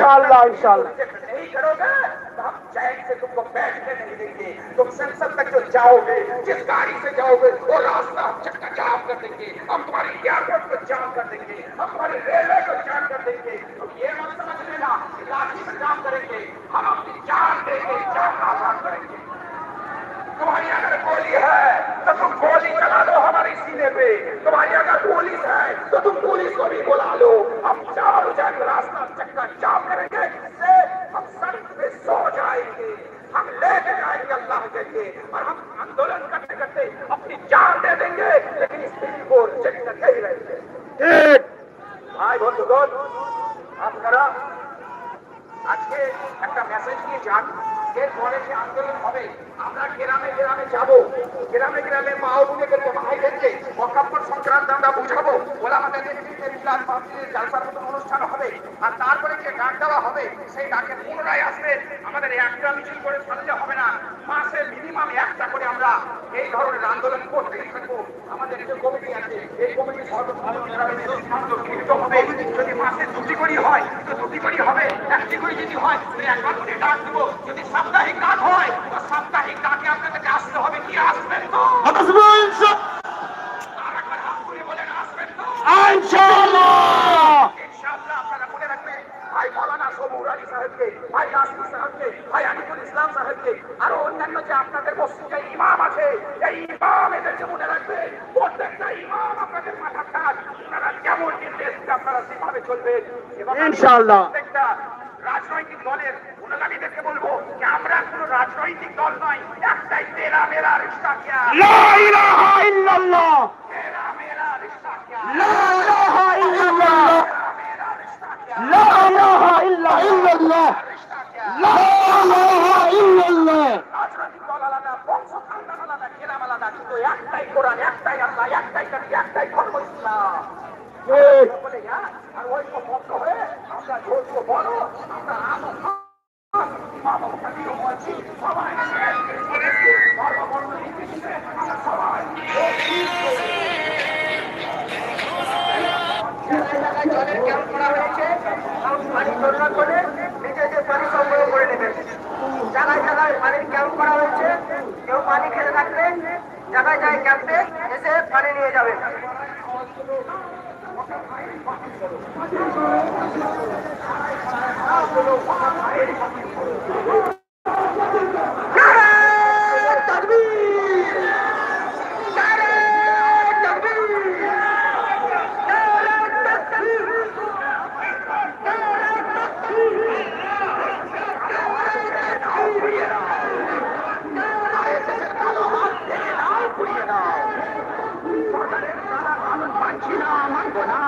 इंशाल्लाह इंशाल्लाह। नहीं करोगे तो हम चैन से तुमको बैठने नहीं देंगे। तुम संसद तक जो जाओगे, जिस गाड़ी से जाओगे, वो रास्ता हम चक्का जाम कर देंगे। हम तुम्हारी एयरपोर्ट को जाम कर देंगे। हम तुम्हारी रेलवे को जाम कर देंगे। तुम ये मत समझ लेना जाम करेंगे सो जाएंगे हम लेके जाएंगे अल्लाह के लिए और हम आंदोलन करते करते अपनी जान दे देंगे लेकिन इस दिल को रिजेक्ट करके ही रहेंगे ঠিক ভাই বন্ধুগণ আপনারা আজকে একটা মেসেজ দিয়ে যান এরপরে যে আন্দোলন হবে আমরা গ্রামে গ্রামে যাব গ্রামে গ্রামে মা ও বোনেদেরকে ভাইদেরকে মকাব্বর সংক্রান্ত আমরা বুঝাবো ওলা আমাদের নেতৃত্বে মিলাদ মাহফিলের জালসার মতো অনুষ্ঠান হবে আর তারপরে যে ডাক দেওয়া হবে সেই ডাকে পুনরায় আসবে একটা মিছিল করে ছাড়লে হবে না। মাসে মিনিমাম একটা করে আমরা এই ধরনের আন্দোলন করতেই থাকব। আমাদের যে কমিটি আছে, এই কমিটি সিদ্ধান্ত হবে যদি মাসে দুটি করি হয়। তো দুটি করি হবে, একটি যদি হয় একবার ডাক দেবো। যদি সাপ্তাহিক ডাক হয়, তো সাপ্তাহিক ডাকে আপনাদেরকে আসতে হবে। কি আসবেন তো? ইনশাআল্লাহ। রাজনৈতিক দলের অনুগামীদেরকে বলব যে আমরা কোনো রাজনৈতিক দল নয় একটাই তেরা মেরা রিস্তা লা ইলাহা ইল্লাল্লাহ। পানির ক্যাম্প করা হয়েছে। কেউ পানি খেলে থাকলে জায়গায় যায় ক্যাম্পে এসে পানি নিয়ে যাবেন মানছি না মানব না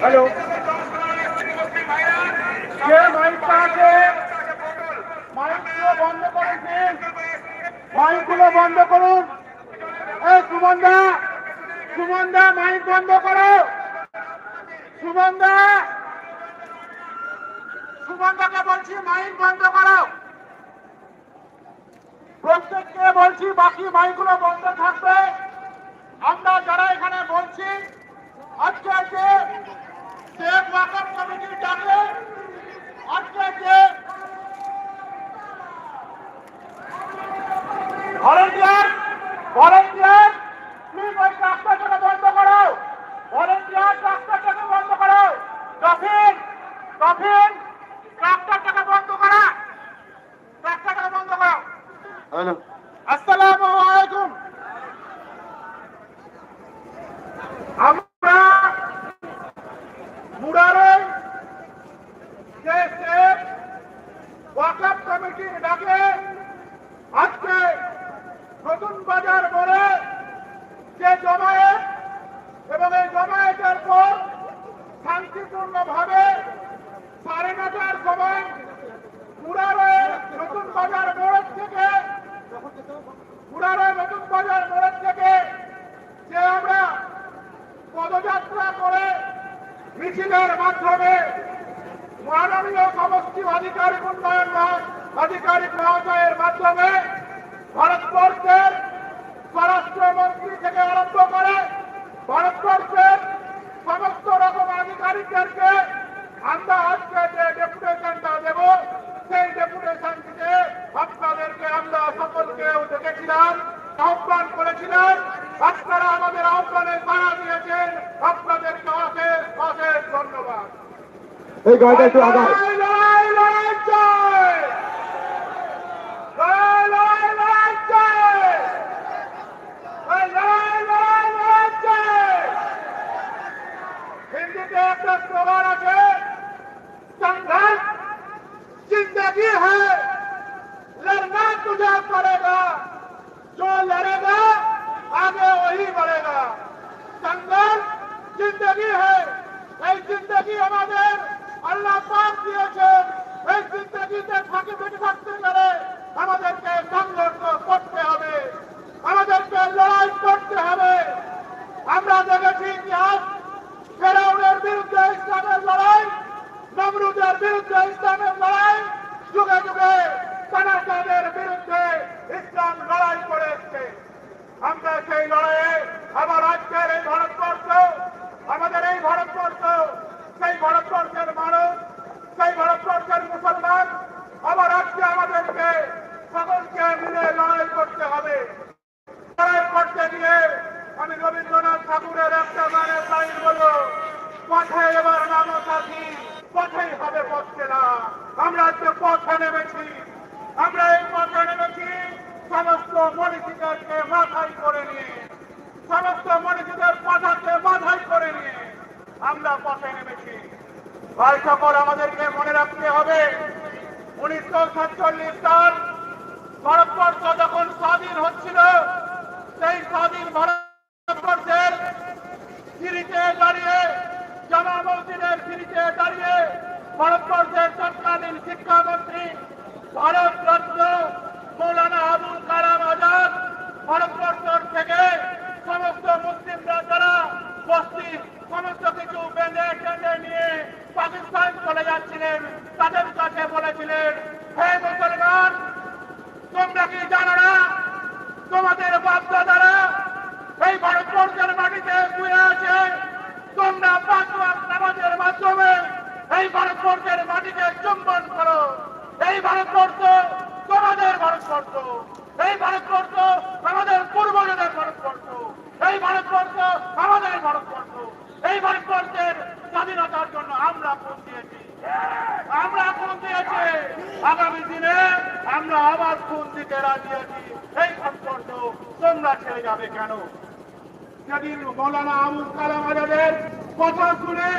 হ্যালো কে মাইকটা আছে মাইকগুলো বন্ধ করেছেন মাইকগুলো বন্ধ করুন। এই সুমনদা সুমনদা মাইক বন্ধ করো। সুমনদা, সুমনদাকে বলছি মাইক বন্ধ করো। প্রত্যেককে বলছি বাকি মাইকগুলো বন্ধ থাকবে। আমরা যারা এখানে বলছি, আজকে ওয়াকার কমিটির ডাকে আজকে যে ভলেন্টিয়ার ভলেন্টিয়ার প্লিজ ওই ট্রাক্টরটাকে বন্ধ করো। ভলেন্টিয়ার ট্রাক্টরটাকে বন্ধ করো। কফিন কফিন ট্রাক্টরটাকে বন্ধ করা। ট্রাক্টরটাকে বন্ধ করো। হ্যালো। আসসালামু আলাইকুম আমরা মুরারে যে স্টেপ ওয়াকাপ কমিটির ডাকে আজকে নতুন বাজার মোড়ে যে জমায়েত এবং এই জমায়েতের পর শান্তিপূর্ণভাবে সাড়ে নটার সময় মুরারে নতুন বাজার মোড় থেকে মুরারে নতুন বাজার মোড় থেকে যে আমরা পদযাত্রা করে মিছিলের মাধ্যমে মাননীয় সমষ্টি আধিকারিক উন্নয়ন আধিকারিক মহোদয়ের মাধ্যমে ভারতবর্ষের স্বরাষ্ট্রমন্ত্রী থেকে আরম্ভ করে ভারতবর্ষের সমস্ত রকম আধিকারিকদেরকে এই গাড়িটা একটু আগায় ज़िंदगी है लड़ना तुझे पड़ेगा जो लड़ेगा आगे वही बढ़ेगा संघर्ष ज़िंदगी है ज़िंदगी हमारे আল্লাহ পাক দিয়েছেন। এই জিন্দগিতে থাকি বেঁচে থাকতে গেলে আমাদেরকে সংঘর্ষ করতে হবে আমাদেরকে লড়াই করতে হবে আমরা দেখেছি ইতিহাস ফেরাউনের বিরুদ্ধে ইসলামের লড়াই নমরুদের বিরুদ্ধে ইসলামের লড়াই যুগে যুগে সানাতাদের বিরুদ্ধে ইসলাম লড়াই করে এসছে আমরা সেই লড়াইয়ে আবার আজকের এই ভারতবর্ষ আমাদের এই ভারতবর্ষ সেই ভারতবর্ষের মানুষ সেই ভারতবর্ষের মুসলমান আবার আজকে আমাদেরকে সকলকে মিলে লড়াই করতে হবে লড়াই করতে গিয়ে আমি রবীন্দ্রনাথ ঠাকুরের একটা গানের লাইন বলব পথে এবার নামো সাথী পথেই হবে পথে না আমরা আজকে পথে নেমেছি আমরা এই পথে নেমেছি সমস্ত মনীষীদেরকে মাথায় করে নিয়ে, সমস্ত মনীষীদের কথাকে মাথায় করে নিয়ে আমরা পথে নেমেছি। ভাই সকল, আমাদেরকে মনে রাখতে হবে, উনিশশো সাতচল্লিশ সাল ভারতবর্ষ যখন স্বাধীন হচ্ছিল, সেই স্বাধীন ভারতবর্ষের সিঁড়িতে দাঁড়িয়ে জামা মসজিদের সিঁড়িতে দাঁড়িয়ে ভারতবর্ষের তৎকালীন শিক্ষামন্ত্রী, ভারত রত্ন মৌলানা আবুল কালাম আজাদ ভারতবর্ষ থেকে সমস্ত মুসলিমরা যারা বস্তি সমস্ত কিছু বেঁধে টেঁধে নিয়ে পাকিস্তান চলে যাচ্ছিলেন, তাদের কাছে বলেছিলেন, হে মুসলমান, তোমরা কি জানো না, তোমাদের বাপদাদারা এই ভারতবর্ষের মাটিতে শুয়ে আছে তোমরা পাঁচ ওয়াক্ত নামাজের মাধ্যমে এই ভারতবর্ষের মাটিকে চুম্বন করো এই ভারতবর্ষ তোমাদের ভারতবর্ষ এই ভারতবর্ষ আমাদের পূর্বজদের ভারতবর্ষ এই ভারতবর্ষ আমাদের ভারতবর্ষ এই ভারতবর্ষের স্বাধীনতার জন্য আমরা ফোন দিয়েছি। আমরা ফোন দিয়েছি। আগামী দিনে আমরা আবার খুন দিতে রাজি আছি। এই সম্পর্ক তোমরা ছেড়ে যাবে কেন? সেদিন মৌলানা আবুল কালাম আজাদের কথা শুনে